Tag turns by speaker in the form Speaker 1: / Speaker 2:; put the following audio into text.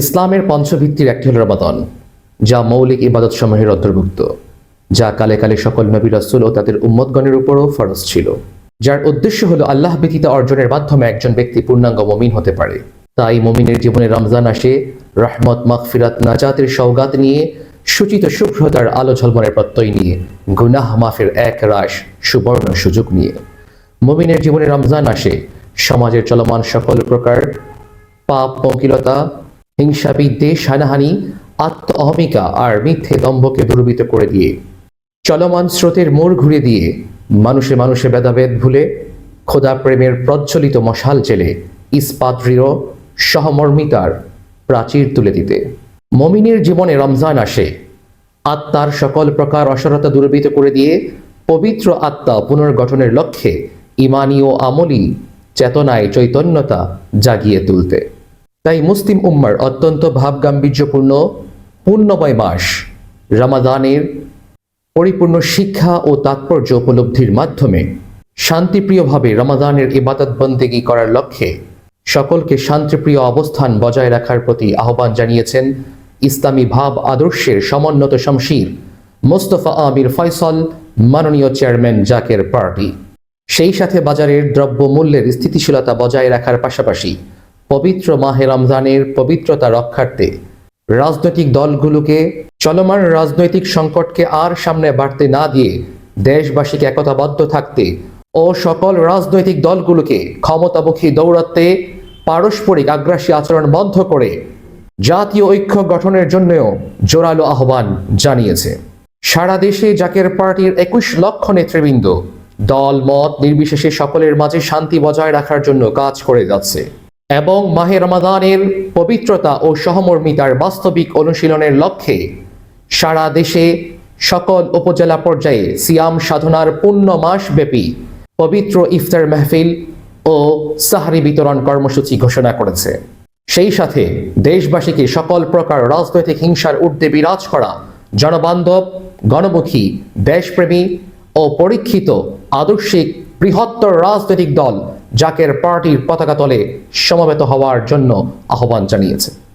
Speaker 1: ইসলামের পঞ্চভিত্তির একটি হল রমাদান, যা মৌলিক ইবাদত সমূহের অন্তর্ভুক্ত, যা কালে কালে সকল নবী রাসূল ও তাদের উম্মতগণের উপরও ফরজ ছিল। যার উদ্দেশ্য হলো আল্লাহ ব্যতীত অর্জনের মাধ্যমে একজন ব্যক্তি পূর্ণাঙ্গ মমিন হতে পারে। তাই মমিনের জীবনে রমজান আসে, রহমত, মাগফিরাত, নাজাতের সৌগাত নিয়ে, সূচিত শুভ্রতার আলো ঝলমনের প্রত্যয় নিয়ে, গুনাহ মাফের এক রাশ, সুবর্ণ সুযোগ নিয়ে। মমিনের জীবনে রমজান আসে, সমাজের চলমান সকল প্রকার পাপ পঙ্কিলতা হিংসা বিদ্বেষ হানাহানি আত্ম অহমিকা আর মিথ্যে দম্ভকে দুর্বৃত করে দিয়ে। চলমান স্রোতের মোড় ঘুরে দিয়ে মানুষে মানুষে ভেদাভেদ ভুলে খোদা প্রেমের প্রজ্বলিত মশাল জেলে ইস্পাত দৃঢ় সহমর্মিতার প্রাচীর তুলে দিতে। মমিনের জীবনে রমজান আসে। আত্মার সকল প্রকার অসরতা দূরীভূত করে দিয়ে পবিত্র আত্মা পুনর্গঠনের লক্ষ্যে ইমানি ও আমলি চেতনায় চৈতন্যতা জাগিয়ে তুলতে। তাই মুসলিম উম্মার অত্যন্ত ভাবগাম্ভীর্যপূর্ণ পুণ্যময় মাস রামাদানের পরিপূর্ণ শিক্ষা ও তাৎপর্য উপলব্ধির মাধ্যমে শান্তিপ্রিয়ভাবে রমাদানের ইবাদত বন্দেগী করার লক্ষ্যে সকলকে শান্তিপ্রিয় অবস্থান বজায় রাখার প্রতি আহ্বান জানিয়েছেন ইসলামী ভাব আদর্শের সমন্বত শমশীর মোস্তফা আমির ফয়সল, মাননীয় চেয়ারম্যান জাকের পার্টি। সেই সাথে বাজারের দ্রব্য মূল্যের স্থিতিশীলতা বজায় রাখার পাশাপাশি পবিত্র মাহে রমজানের পবিত্রতা রক্ষার্থে রাজনৈতিক দলগুলোকে চলমান রাজনৈতিক সংকটকে আর সামনে বাড়তে না দিয়ে দেশবাসীকে একতাবদ্ধ থাকতে ও সকল রাজনৈতিক দলগুলোকে ক্ষমতামুখী দৌড়াতে পারস্পরিক আগ্রাসী আচরণ বন্ধ করে জাতীয় ঐক্য গঠনের জন্যও জোরালো আহ্বান জানিয়েছে। সারা দেশে জাকের পার্টির একুশ লক্ষ নেতৃবৃন্দ দল, মত নির্বিশেষে সকলের মাঝে শান্তি বজায় রাখার জন্য কাজ করে যাচ্ছে। এবং মাহে রমাদানের পবিত্রতা ও সহমর্মিতার বাস্তবিক অনুশীলনের লক্ষ্যে সারা দেশে সকল উপজেলা পর্যায়ে সিয়াম সাধনার পূর্ণ মাস ব্যাপী পবিত্র ইফতার মেহফিল ও সাহারি বিতরণ কর্মসূচি ঘোষণা করেছে। সেই সাথে দেশবাসীকে সকল প্রকার রাজনৈতিক হিংসার ঊর্ধ্বে বিরাজ করা জনবান্ধব, গণমুখী, দেশপ্রেমী ও পরীক্ষিত আদর্শিক বৃহত্তর রাজনৈতিক দল জাকের পার্টির পতাকা তলে সমবেত হওয়ার জন্য আহ্বান জানিয়েছে।